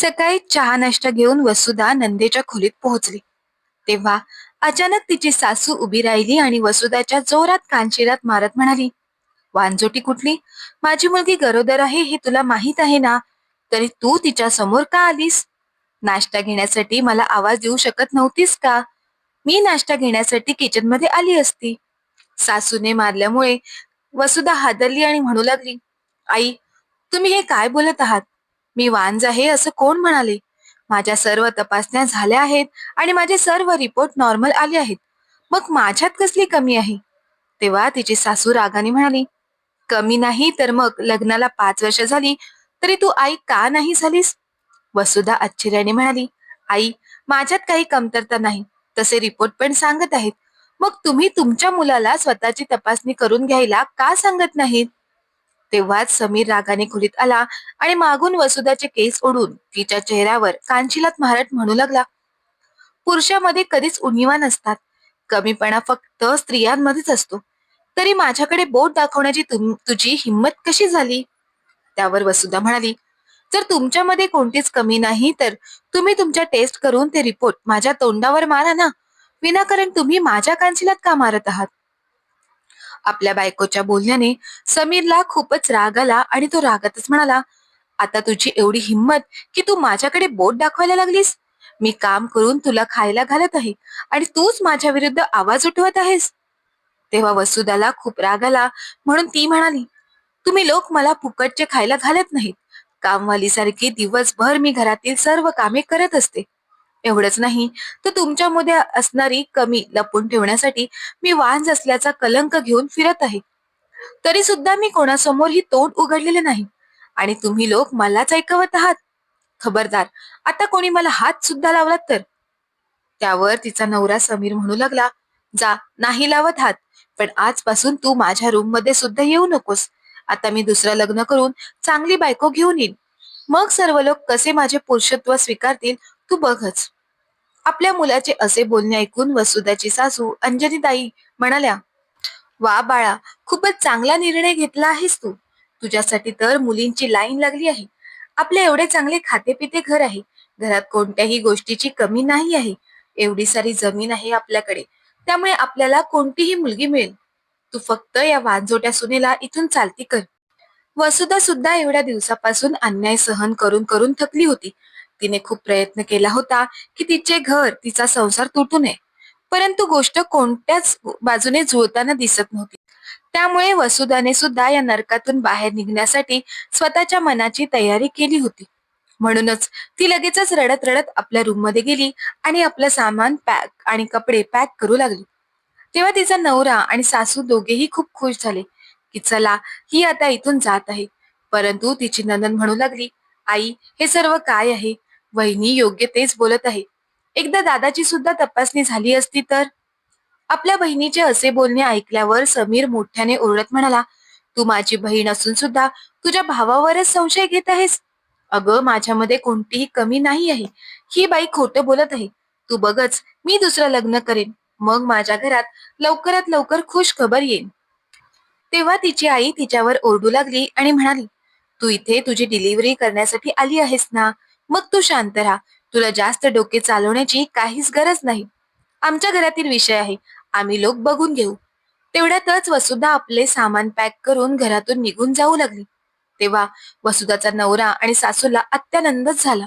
सकाळी चहा नाश्ता घेऊन वसुधा नंदेच्या खोलीत पोहोचली. तेव्हा अचानक तिची सासू उभी राहिली आणि वसुधाच्या जोरात कानशिरात मारत म्हणाली वांजोटी कुठली? माझी मुलगी गरोदर आहे हे तुला माहीत आहे ना? तरी तू तिच्या समोर का आलीस? नाश्ता घेण्यासाठी मला आवाज देऊ शकत नव्हतीस का? मी नाश्ता घेण्यासाठी किचनमध्ये आली असती. सासूने मारल्यामुळे वसुधा हादरली आणि म्हणू लागली आई तुम्ही हे काय बोलत आहात? मी वांज आहे असं कोण म्हणाले? माझ्या सर्व तपासण्या झाल्या आहेत आणि माझे सर्व रिपोर्ट नॉर्मल आले आहेत. मग माझ्यात कसली कमी आहे? तेव्हा तिची सासू रागाने म्हणाली कमी नाही तर मग लग्नाला पाच वर्ष झाली तरी तू आई का नाही झालीस? वसुधा आश्चर्याने म्हणाली आई माझ्यात काही कमतरता नाही तसे रिपोर्ट पण सांगत आहेत. मग तुम्ही तुमच्या मुलाला स्वतःची तपासणी करून घ्यायला का सांगत नाहीत? तेव्हाच समीर रागाने खोलीत आला आणि मागून वसुधाचे केस ओढून तिच्या चेहऱ्यावर कांचिलात मारत म्हणू लागला. पुरुषामध्ये कधीच उणीवा नसतात. कमीपणा फक्त स्त्रियांमध्येच असतो. तरी माझ्याकडे बोट दाखवण्याची तुझी हिंमत कशी झाली? त्यावर वसुधा म्हणाली जर तुमच्यामध्ये कोणतीच कमी नाही तर तुम्ही तुमच्या टेस्ट करून ते रिपोर्ट माझ्या तोंडावर मारा ना. विनाकारण तुम्ही माझ्या कांचिलात का मारत आहात? आपल्या बायकोच्या बोलण्याने समीरला खूपच राग आला आणि तो रागातच म्हणाला आता तुझी एवढी हिंमत की तू माझ्याकडे बोट दाखवायला लागलीस? मी काम करून तुला खायला घालत आहे आणि तूच माझ्या विरुद्ध आवाज उठवत आहेस. तेव्हा वसुदाला खूप राग आला म्हणून ती म्हणाली तुम्ही लोक मला फुकटचे खायला घालत नाहीत. कामवालीसारखी दिवसभर मी घरातील सर्व कामे करत असते. एवढंच नाही. तर तुमच्यामध्ये असणारी कमी लपून ठेवण्यासाठी मी वांज असल्याचा कलंक घेऊन फिरत आहे. तरी सुद्धा मी कोणासमोर ही तोंड उघडलेले नाही. आणि तुम्ही लोक मलाच ऐकवत आहात. खबरदार आता कोणी मला हात सुद्धा लावलात तर? त्यावर तिचा नवरा समीर म्हणू लागला जा नाही लावत हात पण आजपासून तू माझ्या रूममध्ये सुद्धा येऊ नकोस. आता मी दुसरं लग्न करून चांगली बायको घेऊन येईन. मग सर्व लोक कसे माझे पुरुषत्व स्वीकारतील तू बघच. आपल्या मुलाचे असे बोलणे ऐकून वसुधाची सासू अंजनीताई म्हणाल्या वा बाळा खूपच चांगला निर्णय घेतला आहेस तू. तुझ्यासाठी तर मुलींची लाईन लागली आहे. आपले एवढे चांगले खातेपिते घर आहे. घरात कोणत्याही गोष्टीची कमी नाही आहे. एवढी सारी जमीन आहे आपल्याकडे. त्यामुळे आपल्याला कोणतीही मुलगी मिळेल. तू फक्त या वाजोट्या सुनेला इथून चालती कर. वसुधा सुद्धा एवढ्या दिवसापासून अन्याय सहन करून करून थकली होती. तिने खूप प्रयत्न केला होता की तिचे घर तिचा संसार तुटू नये. परंतु गोष्ट कोणत्याच बाजूने जुळताना दिसत नव्हती. त्यामुळे वसुधाने सुद्धा या नरकातून बाहेर निघण्यासाठी स्वतःच्या मनाची तयारी केली होती. म्हणूनच ती लगेचच रडत रडत आपल्या रूममध्ये गेली आणि आपलं सामान पॅक आणि कपडे पॅक करू लागली. तेव्हा तिचा नवरा आणि सासू दोघेही खूप खुश झाले की चला ही आता इथून जात आहे. परंतु तिची नंदन म्हणू लागली आई हे सर्व काय आहे? वहिनी योग्य तेच बोलत आहे. एकदा दादाची सुद्धा तपासणी झाली असती तर? आपल्या बहिणीचे असे बोलणे ऐकल्यावर समीर मोठ्याने ओरडत म्हणाला तू माझी बहीण असून सुद्धा तुझ्या भावावरच संशय घेत आहेस? अगं माझ्यामध्ये कोणतीही कमी नाही आहे. ही बाई खोटं बोलत आहे. तू बघच मी दुसरं लग्न करेन. मग माझ्या घरात लवकरात लवकर खुश खबर येईल तेव्हा तिची आई तिच्यावर ओरडू लागली आणि म्हणाली तू इथे तुझी डिलिव्हरी करण्यासाठी आली आहेस ना? मग तू शांत राहा. तुला जास्त डोके चालवण्याची काहीच गरज नाही. आमच्या घरातील विषय आहे. आम्ही लोक बघून घेऊ. तेवढ्यातच वसुधा आपले सामान पॅक करून घरातून निघून जाऊ लागली. तेव्हा वसुधाचा नवरा आणि सासूला अत्यानंदच झाला.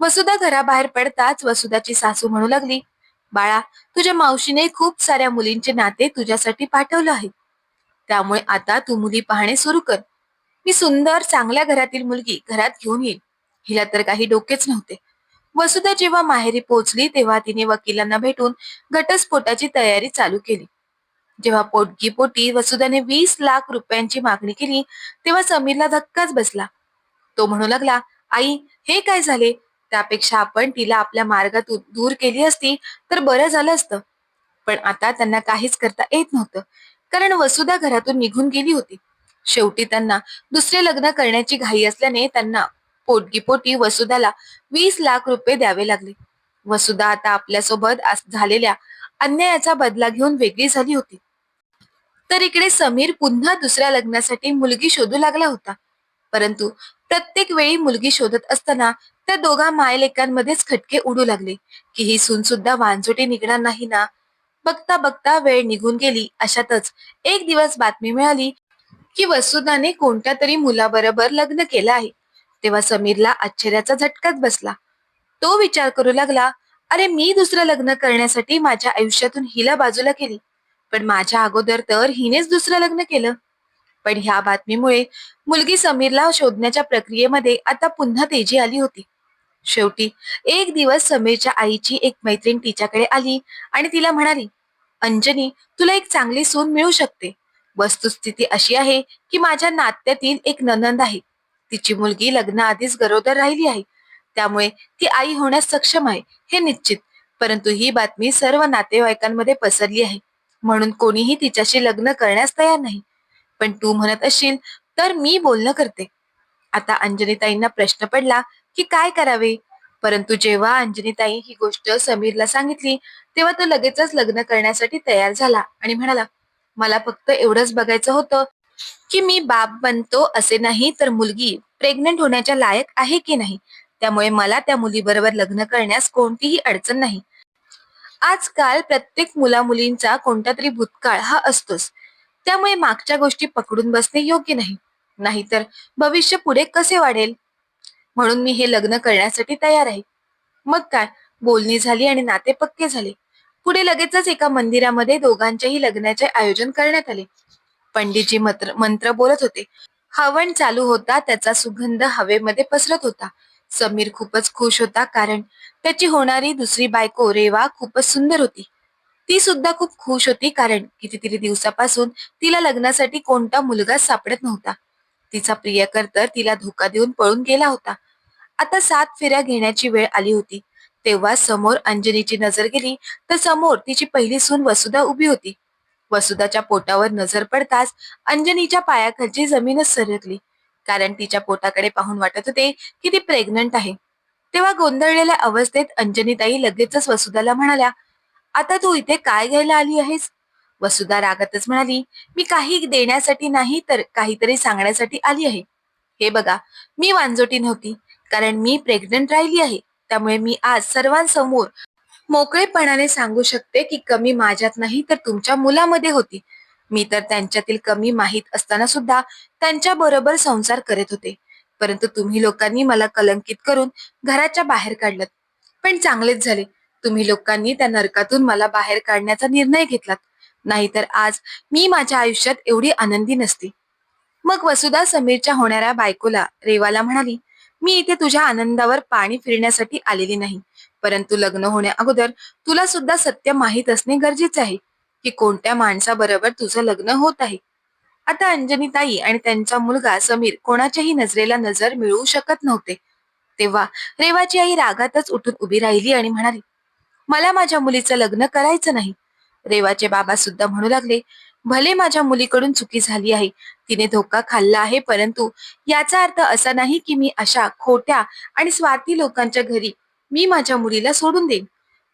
वसुधा घराबाहेर पडताच वसुधाची सासू म्हणू लागली बाळा तुझ्या मावशीने खूप साऱ्या मुलींचे नाते तुझ्यासाठी पाठवलं आहे. त्यामुळे आता तू मुली पाहणे सुरू कर. मी सुंदर चांगल्या घरातील मुलगी घरात घेऊन येईल हिला तर काही डोकेच नव्हते. वसुधा जेव्हा माहेरी पोहोचली तेव्हा तिने वकिलांना भेटून घटस्फोटाची तयारी चालू केली. जेव्हा पोटगी पोटी वसुधाने वीस लाख रुपयांची मागणी केली तेव्हा समीरला धक्काच बसला. तो म्हणू लागला आई हे काय झाले? त्यापेक्षा आपण तिला आपल्या मार्गातून दूर केली असती तर बरं झालं असतं. पण आता त्यांना काहीच करता येत नव्हतं कारण वसुधा घरातून निघून गेली होती. शेवटी त्यांना दुसरे लग्न करण्याची घाई असल्याने त्यांना पोटगीपोटी वसुधाला वीस लाख रुपये द्यावे लागले. वसुधा आता आपल्यासोबत झालेल्या अन्यायाचा बदला घेऊन वेगळी झाली होती. तर इकडे समीर पुन्हा दुसऱ्या लग्नासाठी मुलगी शोधू लागला होता. परंतु प्रत्येक वेळी मुलगी शोधत असताना त्या दोघा मायलेकांमध्येच खटके उडू लागले. की ही सून सुद्धा वांजोटी निघणार नाही ना? बघता बघता वेळ निघून गेली. अशातच एक दिवस बातमी मिळाली की वसुधाने कोणत्या तरी मुलाबरोबर लग्न केलं आहे. तेव्हा समीरला आश्चर्याचा झटकाच बसला. तो विचार करू लागला अरे मी दुसरं लग्न करण्यासाठी माझ्या आयुष्यातून हिला बाजूला केली पण माझ्या अगोदर तर हिनेच दुसरं लग्न केलं. पण ह्या बातमीमुळे मुलगी समीरला शोधण्याच्या प्रक्रियेमध्ये आता पुन्हा तेजी आली होती. शेवटी एक दिवस समीरच्या आईची एक मैत्रीण तिच्याकडे आली आणि तिला म्हणाली अंजनी तुला एक चांगली सून मिळू शकते. वस्तुस्थिती अशी आहे की माझ्या नात्यातील एक ननंद आहे. तिची मुलगी लग्नाआधीच गरोदर राहिली आहे. त्यामुळे ती आई होण्यास सक्षम आहे हे निश्चित. परंतु ही बातमी सर्व नातेवाईकांमध्ये पसरली आहे. म्हणून कोणीही तिच्याशी लग्न करण्यास तयार नाही. पण तू म्हणत असशील तर मी बोलणं करते. आता अंजनीताईंना प्रश्न पडला की काय करावे? परंतु जेव्हा अंजनीताई ही गोष्ट समीरला सांगितली तेव्हा तो लगेचच लग्न करण्यासाठी तयार झाला आणि म्हणाला मला फक्त एवढंच बघायचं होतं की मी बाप बनतो असे नाही तर मुलगी प्रेग्नंट होण्याच्या लायक आहे की नाही? त्यामुळे मला त्या मुलीबरोबर लग्न करण्यास कोणतीही अडचण नाही. आजकाल प्रत्येक मुला मुलींचा कोणता तरी भूतकाळ हा असतोच. त्यामुळे मागच्या गोष्टी पकडून बसणे योग्य नाही. नाहीतर भविष्य पुढे कसे वाढेल? म्हणून मी हे लग्न करण्यासाठी तयार आहे. मग काय? बोलणी झाली आणि नाते पक्के झाले. पुढे लगेचच एका मंदिरामध्ये दोघांच्याही लग्नाचे आयोजन करण्यात आले. पंडितजी मंत्र मंत्र बोलत होते. हवन चालू होता त्याचा सुगंध हवेमध्ये पसरत होता. समीर खूपच खुश होता कारण त्याची होणारी दुसरी बायको रेवा खूपच सुंदर होती. ती सुद्धा खूप खुश होती कारण कितीतरी दिवसापासून तिला लग्नासाठी कोणता मुलगा सापडत नव्हता. तिचा प्रियकर तर तिला धोका देऊन पळून गेला होता. आता सात फेऱ्या घेण्याची वेळ आली होती. तेव्हा समोर अंजनीची नजर गेली तर समोर तिची पहिली सून वसुधा उभी होती. वसुधाच्या पोटावर नजर पडताच अंजनीच्या पायाखालची जमीनच सरकली. कारण तिच्या पोटाकडे पाहून वाटत होते की ती प्रेग्नंट आहे. तेव्हा गोंधळलेल्या अवस्थेत अंजनीताई लगेचच वसुधाला म्हणाल्या आता तू इथे काय घ्यायला आली आहेस? वसुधा रागातच म्हणाली मी काही देण्यासाठी नाही तर काहीतरी सांगण्यासाठी आली आहे. हे बघा मी वांजोटी नव्हती कारण मी प्रेग्नंट राहिली आहे. त्यामुळे मी आज सर्वांसमोर मोकळेपणाने सांगू शकते की कमी माझ्यात नाही तर तुमच्या मुलामध्ये होती. मी तर त्यांच्यातील कमी माहीत असताना सुद्धा त्यांच्या बरोबर संसार करत होते. परंतु तुम्ही लोकांनी मला कलंकित करून घराच्या बाहेर काढलं पण चांगलेच झाले. तुम्ही लोकांनी त्या नरकातून मला बाहेर काढण्याचा निर्णय घेतलात. नाहीतर आज मी माझ्या आयुष्यात एवढी आनंदी नसती. मग वसुधा समीरच्या होणाऱ्या बायकोला रेवाला म्हणाली मी इथे तुझ्या आनंदावर पाणी फिरण्यासाठी आलेली नाही. परंतु लग्न होण्या अगोदर तुला सुद्धा सत्य माहीत असणे गरजेचे आहे की कोणत्या माणसाबरोबर तुझं लग्न होत आहे. आता अंजनीताई आणि त्यांचा मुलगा समीर कोणाच्याही नजरेला नजर मिळवू शकत नव्हते. तेव्हा रेवाची आई रागातच उठून उभी राहिली आणि म्हणाली मला माझ्या मुलीचं लग्न करायचं नाही. रेवाचे बाबा सुद्धा म्हणू लागले भले माझ्या मुलीकडून चुकी झाली आहे तिने धोका खाल्ला आहे परंतु याचा अर्थ असा नाही की मी अशा खोट्या आणि स्वार्थी लोकांच्या घरी मी माझ्या मुलीला सोडून देईन.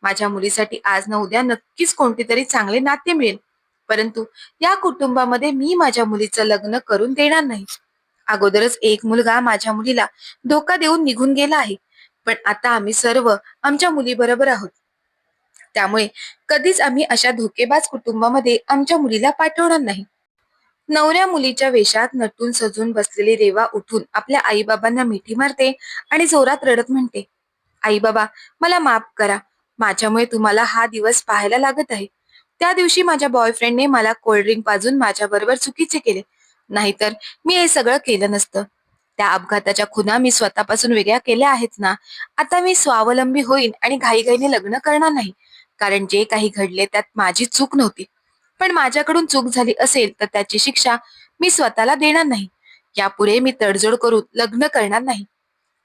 माझ्या मुलीसाठी आज ना उद्या नक्कीच कोणते तरी चांगले नाते मिळेल. परंतु या कुटुंबामध्ये मी माझ्या मुलीचं लग्न करून देणार नाही. अगोदरच एक मुलगा माझ्या मुलीला धोका देऊन निघून गेला आहे. पण आता आम्ही सर्व आमच्या मुलीबरोबर आहोत. त्यामुळे कधीच आम्ही अशा धोकेबाज कुटुंबामध्ये आमच्या मुलीला पाठवणार नाही. नवऱ्या मुलीच्या वेशात नटून सजून बसलेली रेवा उठून आपल्या आईबाबांना मिठी मारते आणि जोरात रडत म्हणते आई बाबा मला माफ करा. माझ्यामुळे तुम्हाला हा दिवस पाहायला लागत आहे. त्या दिवशी माझ्या बॉयफ्रेंडने मला कोल्ड्रिंक पाजून माझ्याबरोबर चुकीचे केले. नाहीतर मी हे सगळं केलं नसतं. त्या अपघाताच्या खुना मी स्वतःपासून वेगळ्या केल्या आहेत ना? आता मी स्वावलंबी होईन आणि घाईघाईने लग्न करणार नाही. कारण जे काही घडले त्यात माझी चूक नव्हती. पण माझ्याकडून चूक झाली असेल तर त्याची शिक्षा मी स्वतःला देणार नाही. यापुढे मी तडजोड करून लग्न करणार नाही.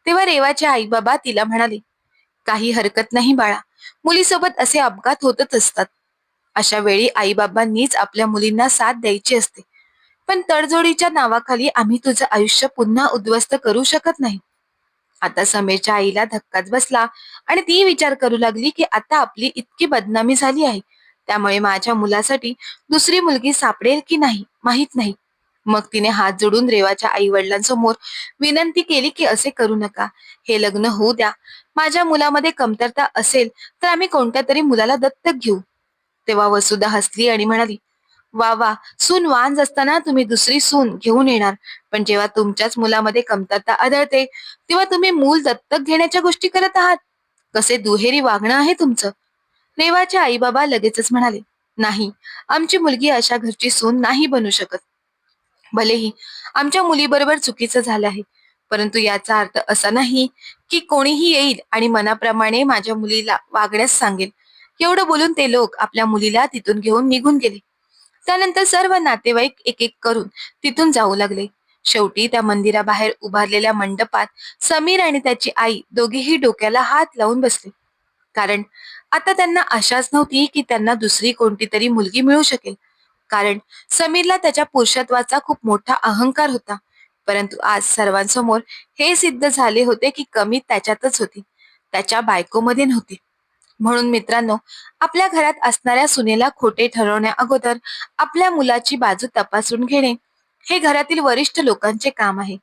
तेव्हा रेवाचे आई बाबा तिला म्हणाले काही हरकत नाही बाळा. मुलीसोबत असे अपघात होतच असतात. अशा वेळी आईबाबांनीच आपल्या मुलींना साथ द्यायची असते. पण तडजोडीच्या नावाखाली आम्ही तुझं आयुष्य पुन्हा उद्ध्वस्त करू शकत नाही. आता समीरच्या आईला धक्काच बसला आणि ती विचार करू लागली की आता आपली इतकी बदनामी झाली आहे. त्यामुळे माझ्या मुलासाठी दुसरी मुलगी सापडेल की नाही माहीत नाही. मग तिने हात जोडून रेवाच्या आई वडिलांसमोर विनंती केली की असे करू नका. हे लग्न होऊ द्या. माझ्या मुलामध्ये कमतरता असेल तर आम्ही कोणत्या तरी मुलाला दत्तक घेऊ. तेव्हा वसुधा हसली आणि म्हणाली वा वा सून वांज असताना तुम्ही दुसरी सून घेऊन येणार. पण जेव्हा तुमच्याच मुलामध्ये कमतरता आढळते तेव्हा तुम्ही मूल दत्तक घेण्याच्या गोष्टी करत आहात. कसे दुहेरी वागणं आहे तुमचं? रेवाचे आई बाबा लगेचच म्हणाले नाही आमची मुलगी अशा घरची सून नाही बनू शकत. भलेही. आमच्या मुलीबरोबर चुकीचं झालं आहे. परंतु याचा अर्थ असा नाही की कोणीही येईल आणि मनाप्रमाणे माझ्या मुलीला वागण्यास सांगेल. एवढं बोलून ते लोक आपल्या मुलीला तिथून घेऊन निघून गेले. त्यानंतर सर्व नातेवाईक एक एक करून तिथून जाऊ लागले. शेवटी त्या मंदिराबाहेर उभारलेल्या मंडपात समीर आणि त्याची आई दोघेही डोक्याला हात लावून बसले. कारण आता त्यांना आशाच नव्हती की त्यांना दुसरी कोणती तरी मुलगी मिळू शकेल. कारण समीरला त्याच्या पुरुषत्वाचा खूप मोठा अहंकार होता. परंतु आज सर्वांसमोर हे सिद्ध झाले होते की कमी त्याच्यातच होती. त्याच्या बायकोमध्ये नव्हती. म्हणून मित्रांनो आपल्या घरात असणाऱ्या सुनेला खोटे ठरवण्या अगोदर आपल्या मुलाची बाजू तपासून घेणे हे घरातील वरिष्ठ लोकांचे काम आहे.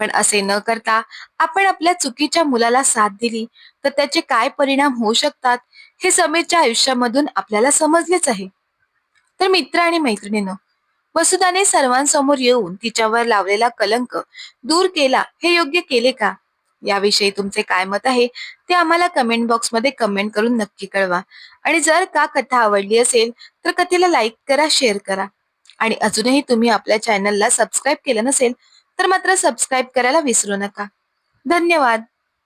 पण असे न करता आपण आपल्या चुकीच्या मुलाला साथ दिली तर त्याचे काय परिणाम होऊ शकतात हे समीरच्या आयुष्यामधून आपल्याला समजलेच आहे. तर मित्र आणि मैत्रिणीनं वसुधाने सर्वांसमोर येऊन तिच्यावर लावलेला कलंक दूर केला. हे योग्य केले का? याविषयी तुमचे काय मत आहे? ते आम्हाला कमेंट बॉक्समध्ये कमेंट करून नक्की कळवा. आणि जर का कथा आवडली असेल तर कथेला लाईक करा शेअर करा. आणि अजूनही तुम्ही आपल्या चॅनलला सबस्क्राईब केलं नसेल तर मात्र सबस्क्राईब करायला विसरू नका. धन्यवाद.